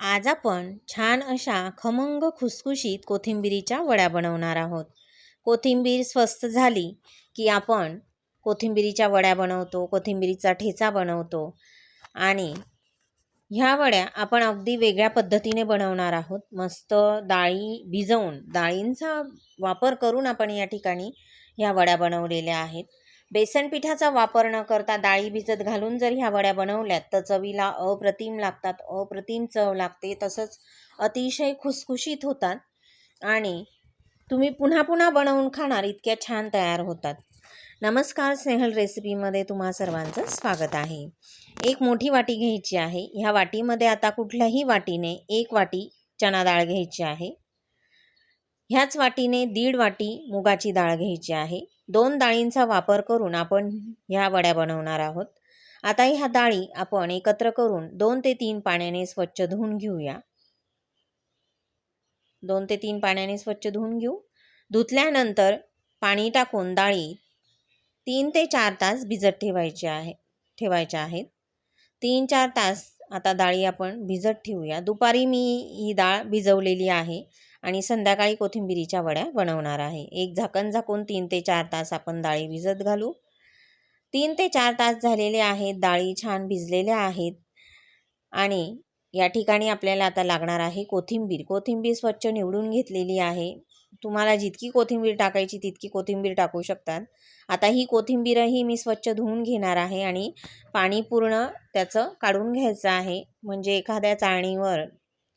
आज आपण छान अशा खमंग खुसखुशीत कोथिंबिरीच्या वड्या बनवणार आहोत. कोथिंबीर स्वस्त झाली की आपण कोथिंबिरीच्या वड्या बनवतो कोथिंबीरीचा ठेचा बनवतो आणि ह्या वड्या आपण अगदी वेगळ्या पद्धतीने बनवणार आहोत. मस्त डाळी भिजवून डाळींचा वापर करून आपण या ठिकाणी ह्या वड्या बनवलेल्या आहेत. बेसन पिठाचा वापर न करता डाळी भिजत घालून जर ह्या वड्या बनवल्यात तर चवीला अप्रतिम लागतात. अप्रतिम चव लागते. तसंच अतिशय खुसखुशीत होतात. आणि तुम्ही पुन्हा पुन्हा बनवून खाणार इतक्या छान तयार होतात. नमस्कार स्नेहल रेसिपीमध्ये तुम्हा सर्वांचं स्वागत आहे. एक मोठी वाटी घ्यायची आहे. ह्या वाटीमध्ये आता कुठल्याही वाटीने एक वाटी चणा डाळ घ्यायची आहे. ह्याच वाटीने दीड वाटी मुगाची डाळ घ्यायची आहे. दोन डाळींचा वापर करून आपण ह्या वड्या बनवणार आहोत. आता ह्या डाळी आपण एकत्र करून दोन ते तीन पाण्याने स्वच्छ धुवून घेऊया. दोन ते तीन पाण्याने स्वच्छ धुवून घेऊ. धुतल्यानंतर पाणी टाकून डाळी तीन ते चार तास भिजत ठेवायचे आहे ठेवायच्या आहेत. तीन चार तास आता डाळी आपण भिजत ठेवूया. दुपारी मी ही डाळ भिजवलेली आहे. आणि संध्याकाळी कोथिंबिरीच्या वड्या बनवणार आहे. एक झाकण झाकून तीन ते चार तास आपण डाळी भिजत घालू. तीन ते चार तास झालेले आहेत. डाळी छान भिजलेल्या आहेत. आणि या ठिकाणी आपल्याला आता लागणार आहे कोथिंबीर. कोथिंबीर स्वच्छ निवडून घेतलेली आहे. तुम्हाला जितकी कोथिंबीर टाकायची तितकी कोथिंबीर टाकू शकतात. आता ही कोथिंबीरही मी स्वच्छ धुवून घेणार आहे आणि पाणी पूर्ण त्याचं काढून घ्यायचं आहे. म्हणजे एखाद्या चाळणीवर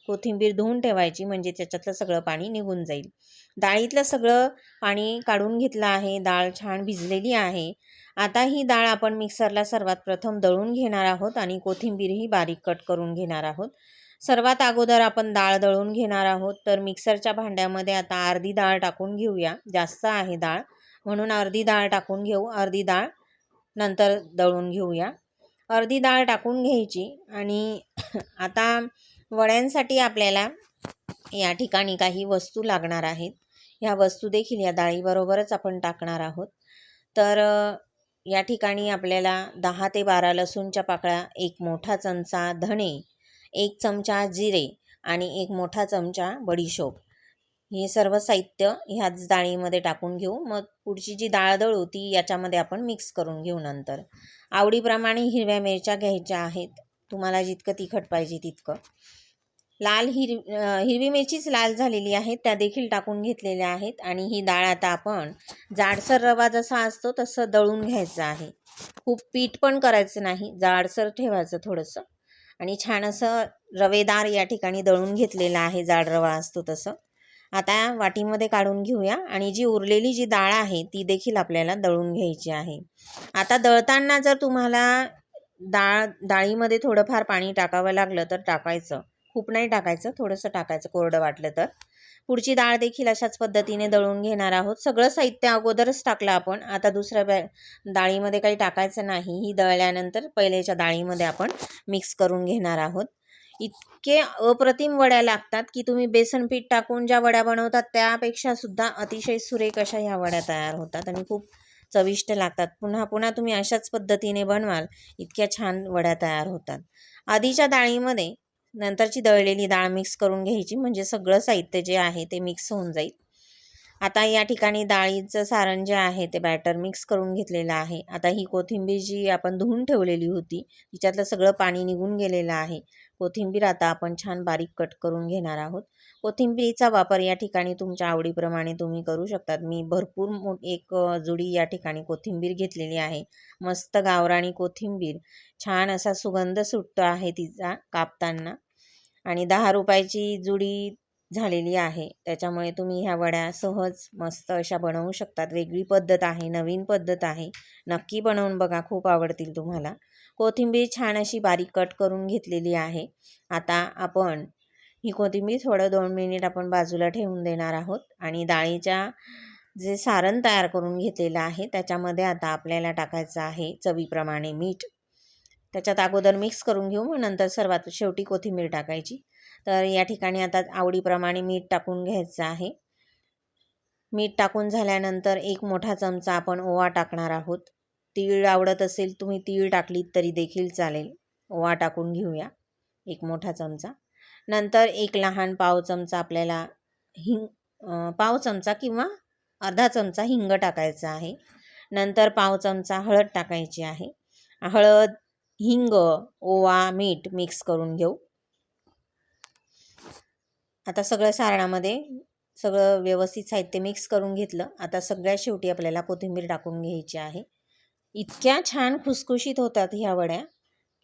कोथिंबीर धुवून ठेवायची म्हणजे त्याच्यातलं सगळं पाणी निघून जाईल. डाळीतलं सगळं पाणी काढून घेतलं आहे. डाळ छान भिजलेली आहे. आता ही डाळ आपण मिक्सरला सर्वात प्रथम दळून घेणार आहोत आणि कोथिंबीरही बारीक कट करून घेणार आहोत. सर्वात अगोदर आपण डाळ दळून घेणार आहोत. तर मिक्सरच्या भांड्यामध्ये आता अर्धी डाळ टाकून घेऊया. जास्त आहे डाळ. म्हणून अर्धी डाळ टाकून घेऊ. अर्धी डाळ नंतर दळून घेऊया. अर्धी डाळ टाकून घ्यायची आणि आता वड्यांसाठी आपल्याला या ठिकाणी काही वस्तू लागणार आहेत. ह्या वस्तू देखील या डाळीबरोबरच आपण टाकणार आहोत. तर या ठिकाणी आपल्याला दहा ते बारा लसूणच्या पाकळ्या एक मोठा चमचा धणे एक चमचा जिरे आणि एक मोठा चमचा बडीशोप. हे सर्व साहित्य ह्याच डाळीमध्ये टाकून घेऊ. मग पुढची जी डाळ दळू ती याच्यामध्ये आपण मिक्स करून घेऊ नंतर. आवडीप्रमाणे हिरव्या मिरच्या घ्यायच्या आहेत. तुम्हाला जितकं तिखट पाहिजे तितकं. लाल हिर हिरवी मिरचीच लाल झालेली आहे त्या देखील टाकून घेतलेल्या आहेत आणि ही डाळ आता आपण जाडसर रवा जसा असतो तसं दळून घ्यायचं आहे. खूप पीठ पण करायचं नाही जाडसर ठेवायचं थोडंसं. आणि छान असं रवेदार या ठिकाणी दळून घेतलेलं आहे जाड रवा असतो तसं. आता वाटीमध्ये काढून घेऊया आणि जी उरलेली जी डाळ आहे ती देखील आपल्याला दळून घ्यायची आहे. आता दळताना जर तुम्हाला डाळ डाळीमध्ये थोडंफार पाणी टाकावं लागलं तर टाकायचं. खूप नाही टाकायचं थोडंसं टाकायचं कोरडं वाटलं तर. पुढची डाळ देखील अशाच पद्धतीने दळून घेणार आहोत. सगळं साहित्य अगोदरच टाकलं आपण. आता दुसऱ्या बॅ डाळीमध्ये काही टाकायचं नाही. ही दळल्यानंतर पहिल्याच्या डाळीमध्ये आपण मिक्स करून घेणार आहोत. इतके अप्रतिम वड्या लागतात की तुम्ही बेसन पीठ टाकून ज्या वड्या बनवतात त्यापेक्षा सुद्धा अतिशय सुरेख अशा ह्या वड्या तयार होतात आणि खूप चविष्ट लागतात. पुन्हा पुन्हा तुम्ही अशाच पद्धतीने बनवाल इतक्या छान वड्या तयार होतात. आधीच्या डाळीमध्ये नंतरची दळलेली डाळ मिक्स करून घ्यायची. म्हणजे सगळं साहित्य जे आहे ते मिक्स होऊन जाईल. आता या ठिकाणी डाळीचं सारण जे आहे ते बॅटर मिक्स करून घेतलेलं आहे. आता ही कोथिंबीर जी आपण धुवून ठेवलेली होती तिच्यातलं सगळं पाणी निघून गेलेलं आहे. कोथिंबीर आता आपण छान बारीक कट करून घेणार आहोत. कोथिंबीरीचा वापर या ठिकाणी तुमच्या आवडीप्रमाणे तुम्ही करू शकतात. मी भरपूर मो एक जुडी या ठिकाणी कोथिंबीर घेतलेली आहे. मस्त गावराणी कोथिंबीर. छान असा सुगंध सुटतो आहे तिचा कापताना. आणि दहा रुपयाची जुडी झालेली आहे. त्याच्यामुळे तुम्ही ह्या वड्या सहज मस्त अशा बनवू शकतात. वेगळी पद्धत आहे नवीन पद्धत आहे. नक्की बनवून बघा खूप आवडतील तुम्हाला. कोथिंबीर छान अशी बारीक कट करून घेतलेली आहे. आता आपण ही कोथिंबीर थोडं दोन मिनिट आपण बाजूला ठेवून देणार आहोत आणि डाळीच्या जे सारण तयार करून घेतलेलं आहे त्याच्यामध्ये आता आपल्याला टाकायचं आहे चवीप्रमाणे मीठ. त्याच्यात अगोदर मिक्स करून घेऊ नंतर सर्वात शेवटी कोथिंबीर टाकायची. तर या ठिकाणी आता आवडीप्रमाणे मीठ टाकून घ्यायचं आहे. मीठ टाकून झाल्यानंतर एक मोठा चमचा आपण ओवा टाकणार आहोत. तीळ आवडत असेल तुम्ही तीळ टाकलीत तरी देखील चालेल. ओवा टाकून घेऊया एक मोठा चमचा. नंतर एक लहान पाव चमचा आपल्याला हिंग पाव चमचा किंवा अर्धा चमचा हिंग टाकायचा आहे. नंतर पाव चमचा हळद टाकायची आहे. हळद हिंग ओवा मीठ मिक्स करून घेऊ. आता सगळ्या सारणामध्ये सगळं व्यवस्थित साहित्य मिक्स करून घेतलं. आता सगळ्या शेवटी आपल्याला कोथिंबीर टाकून घ्यायची आहे. इतक्या छान खुसखुशीत होतात ह्या वड्या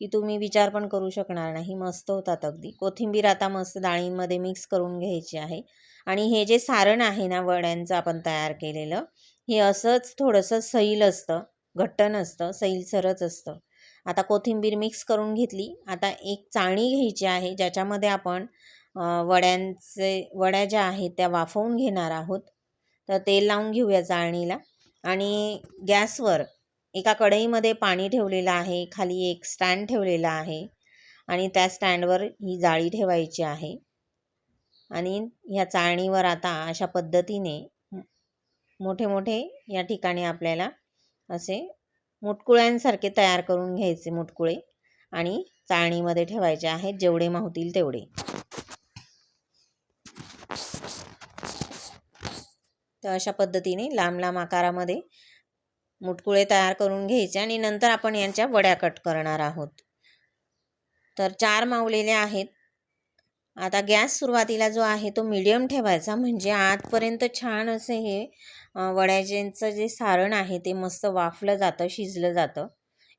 की तुम्ही विचार पण करू शकणार नाही. मस्त होतात अगदी. कोथिंबीर आता मस्त डाळींमध्ये मिक्स करून घ्यायची आहे. आणि हे जे सारण आहे ना वड्यांचं आपण तयार केलेलं हे असंच थोडंसं सैल असतं घट्ट नसतं सैलसरच असतं. आता कोथिंबीर मिक्स करून घेतली. आता एक चाळणी घ्यायची आहे ज्याच्यामध्ये आपण वड्यांचे वड्या ज्या आहेत त्या वाफवून घेणार आहोत. तर तेल लावून घेऊया चाळणीला. आणि गॅसवर एका कढईमध्ये पाणी ठेवलेलं आहे खाली एक स्टँड ठेवलेला आहे. आणि त्या स्टँडवर ही जाळी ठेवायची आहे. आणि ह्या चाळणीवर आता अशा पद्धतीने मोठे मोठे या ठिकाणी आपल्याला असे मुटकुळ्यांसारखे तयार करून घ्यायचे मुटकुळे आणि चाळणीमध्ये ठेवायचे आहेत. जेवढे मावतील तेवढे. तर अशा पद्धतीने लांब लांब आकारामध्ये मुटकुळे तयार करून घ्यायचे आणि नंतर आपण यांच्या वड्या कट करणार आहोत. तर चार मावलेले आहेत. आता गॅस सुरुवातीला जो आहे तो मिडियम ठेवायचा. म्हणजे आतपर्यंत छान असे हे वड्याचेंचं जे सारण आहे ते मस्त वाफलं जातं शिजलं जातं.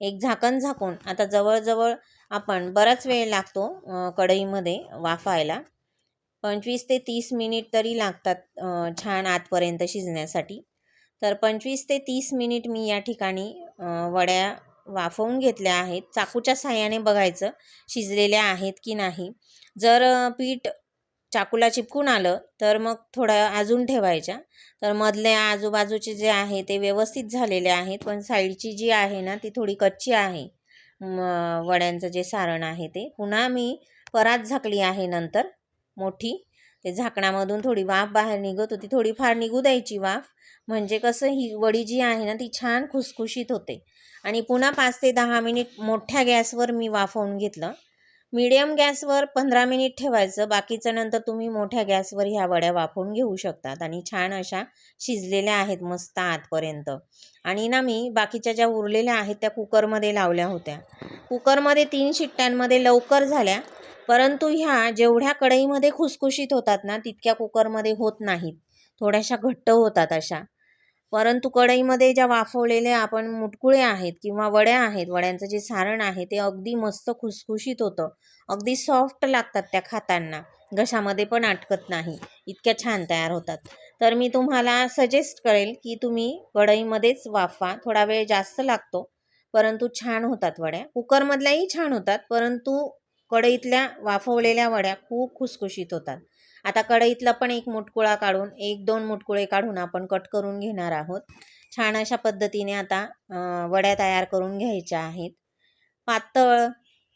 एक झाकण झाकून आता जवळजवळ आपण बराच वेळ लागतो कढईमध्ये वाफायला. पंचवीस ते तीस मिनिट तरी लागतात छान आतपर्यंत शिजण्यासाठी. तर पंचवीस ते तीस मिनिट मी या ठिकाणी वड्या वाफवून घेतल्या आहेत. चाकूच्या साह्याने बघायचं शिजलेल्या आहेत की नाही. जर पीठ चाकूला चिपकून आलं तर मग थोडं अजून ठेवायच्या. तर मधल्या आजूबाजूचे जे आहे ते व्यवस्थित झालेले आहेत. पण साईडची जी आहे ना ती थोडी कच्ची आहे. वड्यांचं जे सारण आहे ते. पुन्हा मी परात झाकली आहे नंतर मोठी. ते झाकणामधून थोडी वाफ बाहेर निघत होती. थोडीफार निघू द्यायची वाफ. म्हणजे कसं ही वडी जी आहे ना ती छान खुसखुशीत होते. आणि पुन्हा पाच ते दहा मिनिट मोठ्या गॅसवर मी वाफवून घेतलं. मिडियम गॅसवर पंधरा मिनिट ठेवायचं बाकीचं नंतर तुम्ही मोठ्या गॅसवर ह्या वड्या वाफवून घेऊ शकतात आणि छान अशा शिजलेल्या आहेत मस्त आतपर्यंत. आणि ना मी बाकीच्या ज्या उरलेल्या आहेत त्या कुकरमध्ये लावल्या होत्या. कुकरमध्ये तीन शिट्ट्यांमध्ये लवकर झाल्या परंतु ह्या जेवढ्या कढईमध्ये खुसखुशीत होतात ना तितक्या कुकरमध्ये होत नाहीत. थोड्याशा घट्ट होतात अशा. परंतु कढईमध्ये ज्या वाफवलेल्या आपण मुटकुळे आहेत किंवा वड्या आहेत वड्यांचं जे सारण आहे ते अगदी मस्त खुसखुशीत होतं. अगदी सॉफ्ट लागतात त्या खाताना. घशामध्ये पण अटकत नाही. इतक्या छान तयार होतात. तर मी तुम्हाला सजेस्ट करेल की तुम्ही कढईमध्येच वाफवा थोडा वेळ जास्त लागतो परंतु छान होतात वड्या. कुकरमधल्याही छान होतात परंतु कढईतल्या वाफवलेल्या वड्या खूप खुसखुशीत होतात. आता कढईतला पण एक मुटकुळा काढून एक दोन मुटकुळे काढून आपण कट करून घेणार आहोत. छान अशा पद्धतीने आता वड्या तयार करून घ्यायच्या आहेत. पातळ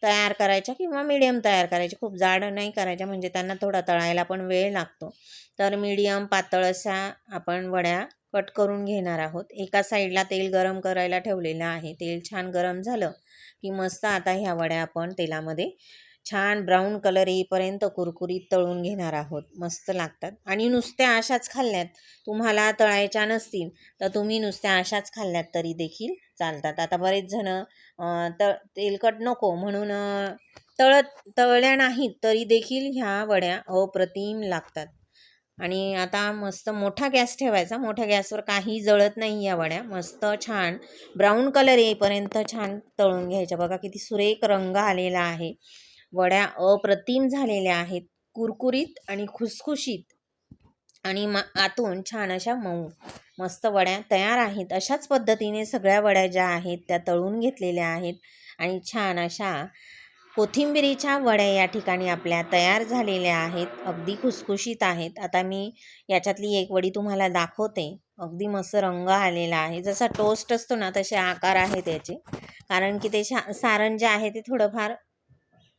तयार करायच्या किंवा मीडियम तयार करायच्या खूप जाड नाही करायच्या म्हणजे त्यांना थोडा तळायला पण वेळ लागतो. तर मीडियम पातळ अशा आपण वड्या कट करून घेणार आहोत. एका साईडला तेल गरम करायला ठेवलेलं आहे. तेल छान गरम झालं की मस्त आता ह्या वड्या आपण तेलामध्ये छान ब्राऊन कलर येईपर्यंत कुरकुरीत तळून घेणार आहोत. मस्त लागतात. आणि नुसत्या अशाच खाल्ल्यात. तुम्हाला तळायच्या नसतील तर तुम्ही नुसत्या अशाच खाल्ल्यात तरी देखील चालतात. आता बरेच जण तळ त तेलकट नको म्हणून तळत तळल्या नाहीत तरी देखील ह्या वड्या अप्रतिम लागतात. आणि आता मस्त मोठा गॅस ठेवायचा. मोठ्या गॅसवर काही जळत नाही या वड्या. मस्त छान ब्राऊन कलर येईपर्यंत छान तळून घ्यायच्या. बघा किती सुरेख रंग आलेला आहे. वड्या अप्रतिम झालेल्या आहेत. कुरकुरीत आणि खुसखुशीत आणि मा आतून छान अशा मऊ मस्त वड्या तयार आहेत. अशाच पद्धतीने सगळ्या वड्या ज्या आहेत त्या तळून घेतलेल्या आहेत आणि छान अशा कोथिंबिरीच्या वड्या या ठिकाणी आपल्या तयार झालेल्या आहेत. अगदी खुसखुशीत आहेत. आता मी याच्यातली एक वडी तुम्हाला दाखवते. अगदी मस्त रंग आलेला आहे. जसा टोस्ट असतो ना तसे आकार आहे त्याचे कारण की ते शा सारण जे आहे ते थोडंफार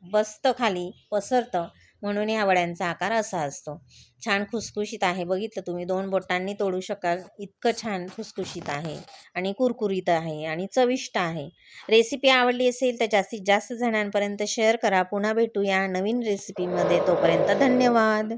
बसतं खाली पसरतं. म्हणून ह्या वड्यांचा आकार असा असतो. छान खुसखुशीत आहे. बघितलं तुम्ही दोन बोटांनी तोडू शकाल. इतकं छान खुसखुशीत आहे आणि कुरकुरीत आहे आणि चविष्ट आहे. रेसिपी आवडली असेल तर जास्तीत जास्त जणांपर्यंत शेअर करा. पुन्हा भेटूया नवीन रेसिपीमध्ये तोपर्यंत धन्यवाद.